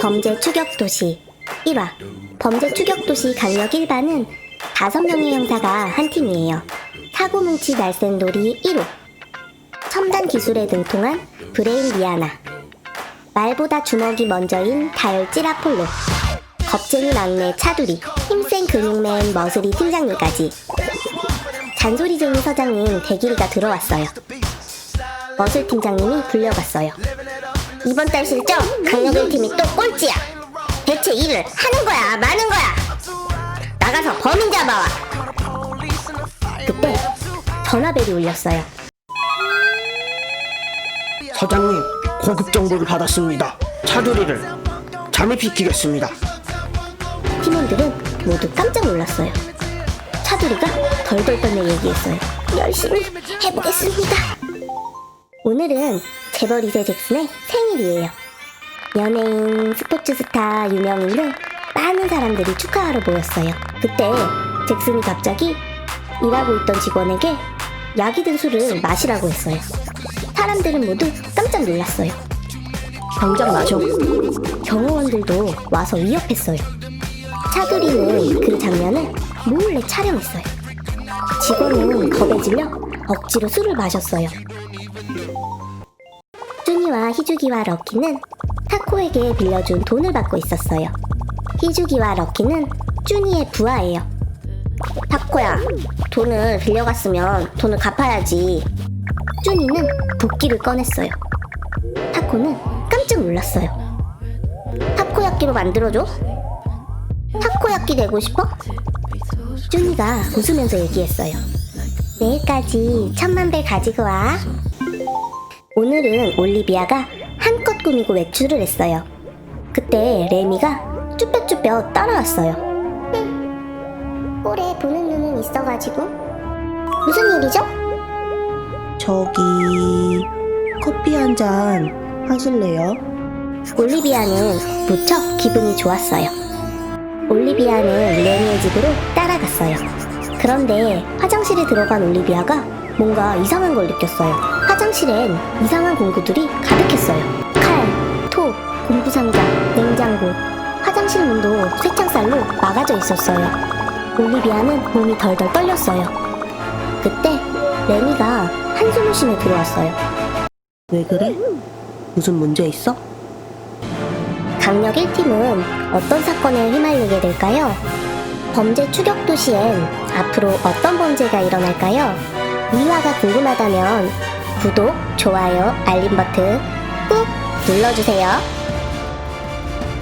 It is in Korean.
범죄 추격 도시 1화 범죄 추격 도시 강력 1반은 5명의 형사가 한 팀이에요. 사고 뭉치 날쌘 놀이 1호 첨단 기술에 등통한 브레인 리아나 말보다 주먹이 먼저인 다혈질 아폴로 겁쟁이 막내 차두리 힘센 근육맨 머슬이 팀장님까지 잔소리쟁이 서장님 대길이가 들어왔어요. 머슬 팀장님이 불려갔어요. 이번 달 실적 강력 1팀이 또 꼴찌야. 대체 일을 하는 거야, 마는 거야. 나가서 범인 잡아와. 그때 전화벨이 울렸어요. 서장님, 고급 정보를 받았습니다. 차두리를 잠입시키겠습니다. 팀원들은 모두 깜짝 놀랐어요. 차두리가 덜덜 떨며 얘기했어요. 열심히 해보겠습니다. 오늘은 재벌 2세 잭슨의 생일이에요. 연예인, 스포츠 스타, 유명인 등 많은 사람들이 축하하러 모였어요. 그때 잭슨이 갑자기 일하고 있던 직원에게 약이 든 술을 마시라고 했어요. 사람들은 모두 깜짝 놀랐어요. 병장 마셔. 경호원들도 와서 위협했어요. 차두리는 그 장면을 몰래 촬영했어요. 직원은 겁에 질려 억지로 술을 마셨어요. 쭈니와 희주기와 럭키는 타코에게 빌려준 돈을 받고 있었어요. 희주기와 럭키는 쭈니의 부하예요. 타코야, 돈을 빌려갔으면 돈을 갚아야지. 쭈니는 도끼를 꺼냈어요. 타코는 깜짝 놀랐어요. 타코야끼로 만들어줘? 타코야끼 되고 싶어? 쭈니가 웃으면서 얘기했어요. 내일까지 천만 배 가지고 와. 오늘은 올리비아가 한껏 꾸미고 외출을 했어요. 그때 레미가 쭈뼛쭈뼛 따라왔어요. 응, 꼴에 보는 눈은 있어가지고. 무슨 일이죠? 저기 커피 한 잔 하실래요? 올리비아는 무척 기분이 좋았어요. 올리비아는 레미의 집으로 따라갔어요. 그런데 화장실에 들어간 올리비아가 뭔가 이상한 걸 느꼈어요. 화장실엔 이상한 공구들이 가득했어요. 칼, 톱, 공구상자, 냉장고, 화장실 문도 쇠창살로 막아져 있었어요. 올리비아는 몸이 덜덜 떨렸어요. 그때 레미가 한숨을 쉬며 들어왔어요. 왜 그래? 무슨 문제 있어? 강력 1팀은 어떤 사건에 휘말리게 될까요? 범죄 추격 도시엔 앞으로 어떤 범죄가 일어날까요? 미화가 궁금하다면 구독, 좋아요, 알림 버튼 꾹 눌러주세요.